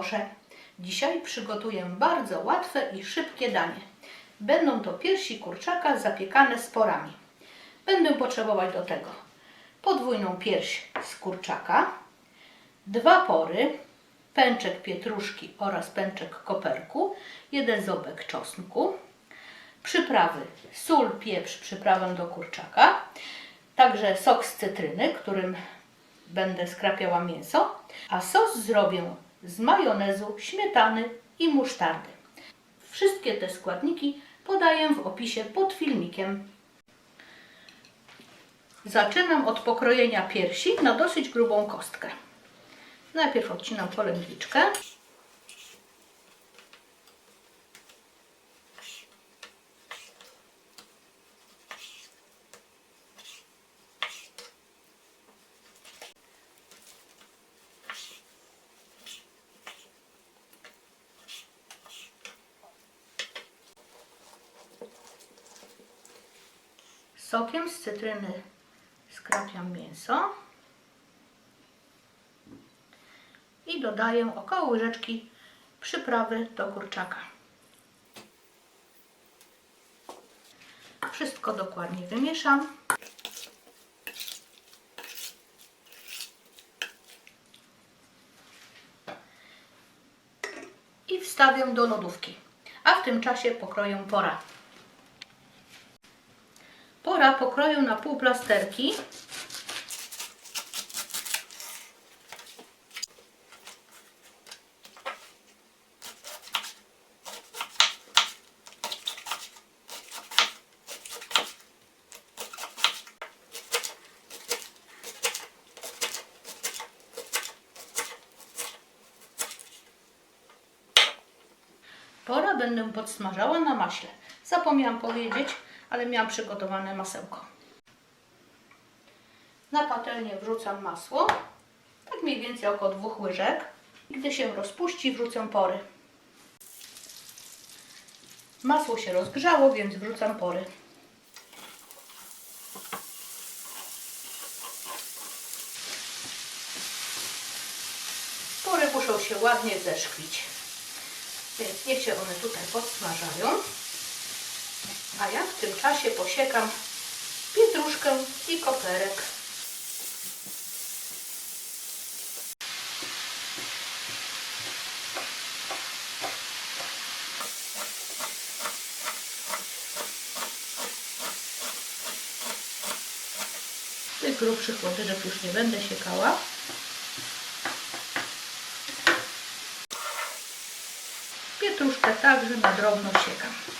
kosze. Dzisiaj przygotuję bardzo łatwe i szybkie danie. Będą to piersi kurczaka zapiekane z porami. Będę potrzebować do tego podwójną pierś z kurczaka, dwa pory, pęczek pietruszki oraz pęczek koperku, jeden ząbek czosnku, przyprawy sól, pieprz, przyprawę do kurczaka, także sok z cytryny, którym będę skrapiała mięso, a sos zrobię z majonezu, śmietany i musztardy. Wszystkie te składniki podaję w opisie pod filmikiem. Zaczynam od pokrojenia piersi na dosyć grubą kostkę. Najpierw odcinam polędwiczkę. Sokiem z cytryny skrapiam mięso i dodaję około łyżeczki przyprawy do kurczaka. Wszystko dokładnie wymieszam. I wstawię do lodówki. A w tym czasie pokroję pora. Pora pokroję na pół plasterki. Pora będę podsmażała na maśle. Zapomniałam powiedzieć, ale miałam przygotowane masełko. Na patelnię wrzucam masło, tak mniej więcej około dwóch łyżek. Gdy się rozpuści, wrzucę pory. Masło się rozgrzało, więc wrzucam pory. Pory muszą się ładnie zeszklić. Więc niech się one tutaj podsmażają. A ja w tym czasie posiekam pietruszkę i koperek. Tych grubszych łodyczek już nie będę siekała. Pietruszkę także na drobno siekam.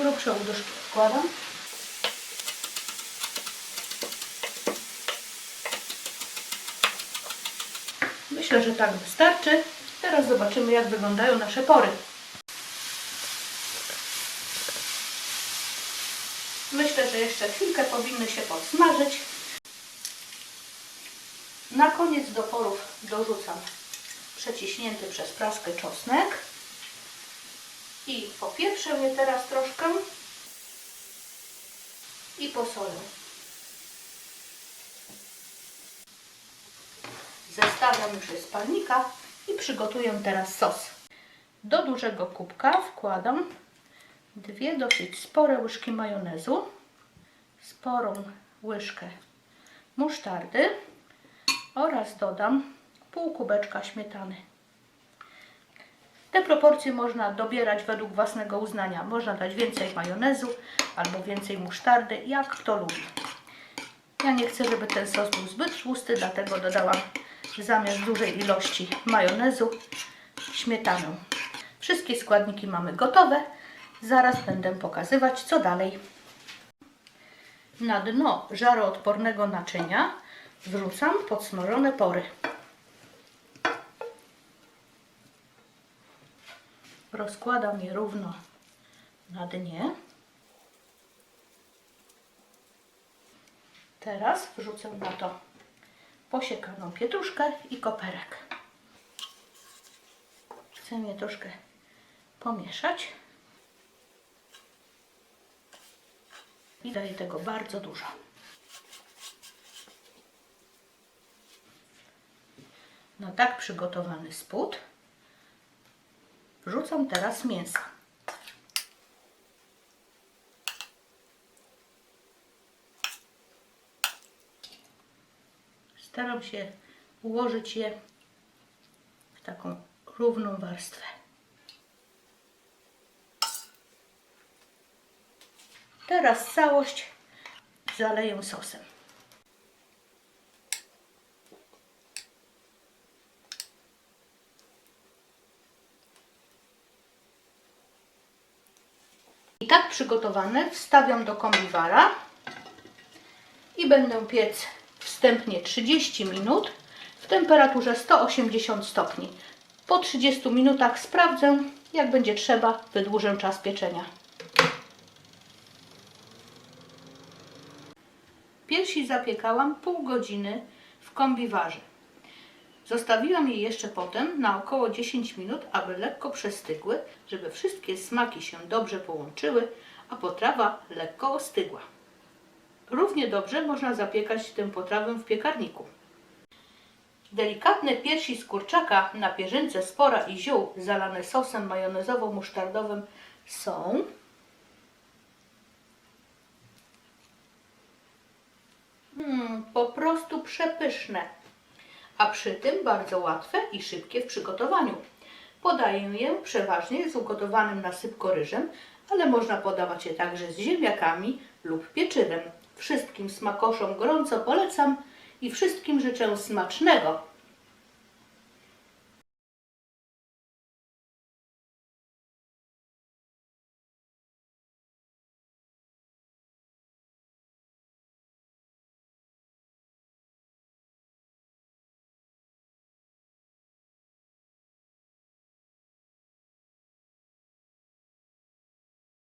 Grubsze łyżki wkładam. Myślę, że tak wystarczy. Teraz zobaczymy, jak wyglądają nasze pory. Myślę, że jeszcze chwilkę powinny się podsmażyć. Na koniec do porów dorzucam przeciśnięty przez praskę czosnek. I popieprzę je teraz troszkę i posolę. Zestawiam już z palnika i przygotuję teraz sos. Do dużego kubka wkładam dwie dosyć spore łyżki majonezu, sporą łyżkę musztardy oraz dodam pół kubeczka śmietany. Te proporcje można dobierać według własnego uznania. Można dać więcej majonezu albo więcej musztardy, jak kto lubi. Ja nie chcę, żeby ten sos był zbyt tłusty, dlatego dodałam zamiast dużej ilości majonezu śmietanę. Wszystkie składniki mamy gotowe. Zaraz będę pokazywać, co dalej. Na dno żaroodpornego naczynia wrzucam podsmażone pory. Rozkładam je równo na dnie. Teraz wrzucę na to posiekaną pietruszkę i koperek. Chcę je troszkę pomieszać. I daję tego bardzo dużo. Na tak przygotowany spód wrzucam teraz mięso. Staram się ułożyć je w taką równą warstwę. Teraz całość zaleję sosem. I tak przygotowane wstawiam do kombiwara i będę piec wstępnie 30 minut w temperaturze 180 stopni. Po 30 minutach sprawdzę, jak będzie trzeba, wydłużę czas pieczenia. Piersi zapiekałam pół godziny w kombiwarze. Zostawiłam je jeszcze potem na około 10 minut, aby lekko przestygły, żeby wszystkie smaki się dobrze połączyły, a potrawa lekko ostygła. Równie dobrze można zapiekać tę potrawę w piekarniku. Delikatne piersi z kurczaka na pierzynce spora i ziół zalane sosem majonezowo-musztardowym są mm, po prostu przepyszne, a przy tym bardzo łatwe i szybkie w przygotowaniu. Podaję je przeważnie z ugotowanym na sypko ryżem, ale można podawać je także z ziemniakami lub pieczywem. Wszystkim smakoszom gorąco polecam i wszystkim życzę smacznego